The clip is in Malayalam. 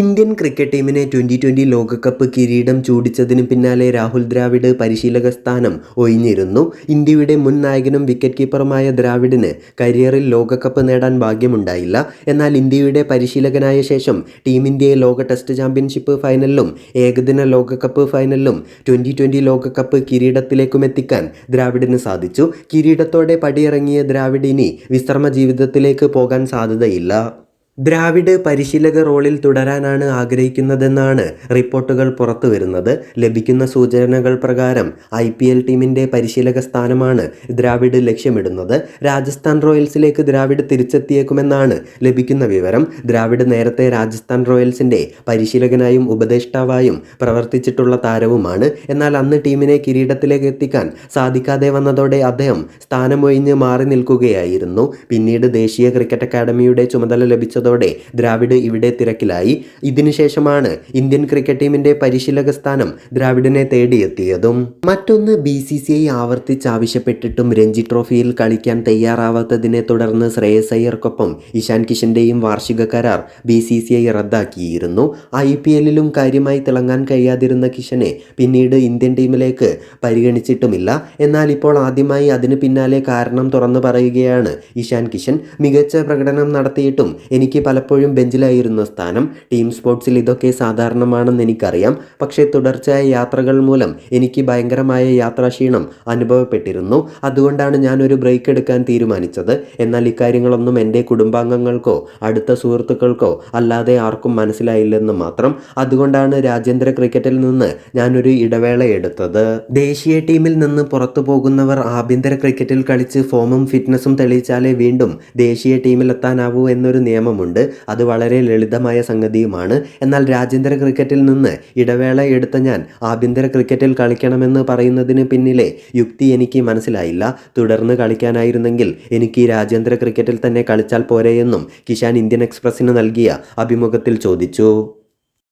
ഇന്ത്യൻ ക്രിക്കറ്റ് ടീമിനെ ട്വന്റി ട്വന്റി ലോകകപ്പ് കിരീടം ചൂടിച്ചതിന് പിന്നാലെ രാഹുൽ ദ്രാവിഡ് പരിശീലക സ്ഥാനം ഒഴിഞ്ഞിരുന്നു. ഇന്ത്യയുടെ മുൻ നായകനും വിക്കറ്റ് കീപ്പറുമായ ദ്രാവിഡിന് കരിയറിൽ ലോകകപ്പ് നേടാൻ ഭാഗ്യമുണ്ടായില്ല. എന്നാൽ ഇന്ത്യയുടെ പരിശീലകനായ ശേഷം ടീം ഇന്ത്യയെ ലോക ടെസ്റ്റ് ചാമ്പ്യൻഷിപ്പ് ഫൈനലിലും ഏകദിന ലോകകപ്പ് ഫൈനലിലും ട്വന്റി ട്വന്റി ലോകകപ്പ് കിരീടത്തിലേക്കും എത്തിക്കാൻ ദ്രാവിഡിന് സാധിച്ചു. കിരീടത്തോടെ പടിയിറങ്ങിയ ദ്രാവിഡ് ഇനി വിശ്രമ ജീവിതത്തിലേക്ക് പോകാൻ സാധ്യതയില്ല. ദ്രാവിഡ് പരിശീലക റോളിൽ തുടരാനാണ് ആഗ്രഹിക്കുന്നതെന്നാണ് റിപ്പോർട്ടുകൾ പുറത്തു വരുന്നത് ലഭിക്കുന്ന സൂചനകൾ പ്രകാരം ഐ പി എൽ ടീമിന്റെ പരിശീലക സ്ഥാനമാണ് ദ്രാവിഡ് ലക്ഷ്യമിടുന്നത്. രാജസ്ഥാൻ റോയൽസിലേക്ക് ദ്രാവിഡ് തിരിച്ചെത്തിയേക്കുമെന്നാണ് ലഭിക്കുന്ന വിവരം. ദ്രാവിഡ് നേരത്തെ രാജസ്ഥാൻ റോയൽസിന്റെ പരിശീലകനായും ഉപദേഷ്ടാവായും പ്രവർത്തിച്ചിട്ടുള്ള താരവുമാണ്. എന്നാൽ അന്ന് ടീമിനെ കിരീടത്തിലേക്ക് എത്തിക്കാൻ സാധിക്കാതെ വന്നതോടെ അദ്ദേഹം സ്ഥാനമൊഴിഞ്ഞ് മാറി നിൽക്കുകയായിരുന്നു. പിന്നീട് ദേശീയ ക്രിക്കറ്റ് അക്കാദമിയുടെ ചുമതല ലഭിച്ചതോടെ ദ്രാവിഡ് ഇവിടെ തിരക്കിലായി. ഇതിനുശേഷമാണ് ഇന്ത്യൻ ക്രിക്കറ്റ് ടീമിന്റെ പരിശീലക സ്ഥാനം ദ്രാവിഡിനെ തേടിയെത്തിയതും മറ്റൊന്ന് ബി സി സി ഐ ആവർത്തിച്ചാവശ്യപ്പെട്ടിട്ടും രഞ്ജി ട്രോഫിയിൽ കളിക്കാൻ തയ്യാറാവാത്തതിനെ തുടർന്ന് ശ്രേയസ് അയ്യർക്കൊപ്പം ഇഷാൻ കിഷന്റെയും വാർഷിക കരാർ ബി സി സി ഐ റദ്ദാക്കിയിരുന്നു. ഐ പി എല്ലിലും കാര്യമായി തിളങ്ങാൻ കഴിയാതിരുന്ന കിഷനെ പിന്നീട് ഇന്ത്യൻ ടീമിലേക്ക് പരിഗണിച്ചിട്ടുമില്ല. എന്നാൽ ഇപ്പോൾ ആദ്യമായി അതിന് പിന്നാലെ കാരണം തുറന്നു പറയുകയാണ് ഇഷാൻ കിഷൻ. മികച്ച പ്രകടനം നടത്തിയിട്ടും എനിക്ക് പലപ്പോഴും ബെഞ്ചിലായിരുന്ന സ്ഥാനം ടീം സ്പോർട്സിൽ ഇതൊക്കെ സാധാരണമാണെന്ന് എനിക്കറിയാം. പക്ഷേ തുടർച്ചയായ യാത്രകൾ മൂലം എനിക്ക് ഭയങ്കരമായ യാത്രാക്ഷീണം അനുഭവപ്പെട്ടിരുന്നു. അതുകൊണ്ടാണ് ഞാനൊരു ബ്രേക്ക് എടുക്കാൻ തീരുമാനിച്ചത്. എന്നാൽ ഇക്കാര്യങ്ങളൊന്നും എന്റെ കുടുംബാംഗങ്ങൾക്കോ അടുത്ത സുഹൃത്തുക്കൾക്കോ അല്ലാതെ ആർക്കും മനസ്സിലായില്ലെന്ന് മാത്രം. അതുകൊണ്ടാണ് രാജ്യാന്തര ക്രിക്കറ്റിൽ നിന്ന് ഞാനൊരു ഇടവേള എടുത്തത്. ദേശീയ ടീമിൽ നിന്ന് പുറത്തു പോകുന്നവർ ആഭ്യന്തര ക്രിക്കറ്റിൽ കളിച്ച് ഫോമും ഫിറ്റ്നസും തെളിയിച്ചാലേ വീണ്ടും ദേശീയ ടീമിലെത്താനാവൂ എന്നൊരു നിയമമുണ്ട്. അത് വളരെ ലളിതമായ സംഗതിയുമാണ്. എന്നാൽ രാജ്യാന്തര ക്രിക്കറ്റിൽ നിന്ന് ഇടവേള എടുത്ത ഞാൻ ആഭ്യന്തര ക്രിക്കറ്റിൽ കളിക്കണമെന്ന് പറയുന്നതിന് പിന്നിലെ യുക്തി എനിക്ക് മനസ്സിലായില്ല. തുടർന്ന് കളിക്കാനായിരുന്നെങ്കിൽ എനിക്ക് രാജ്യാന്തര ക്രിക്കറ്റിൽ തന്നെ കളിച്ചാൽ പോരെയെന്നും കിഷാൻ ഇന്ത്യൻ എക്സ്പ്രസിന് നൽകിയ അഭിമുഖത്തിൽ ചോദിച്ചു.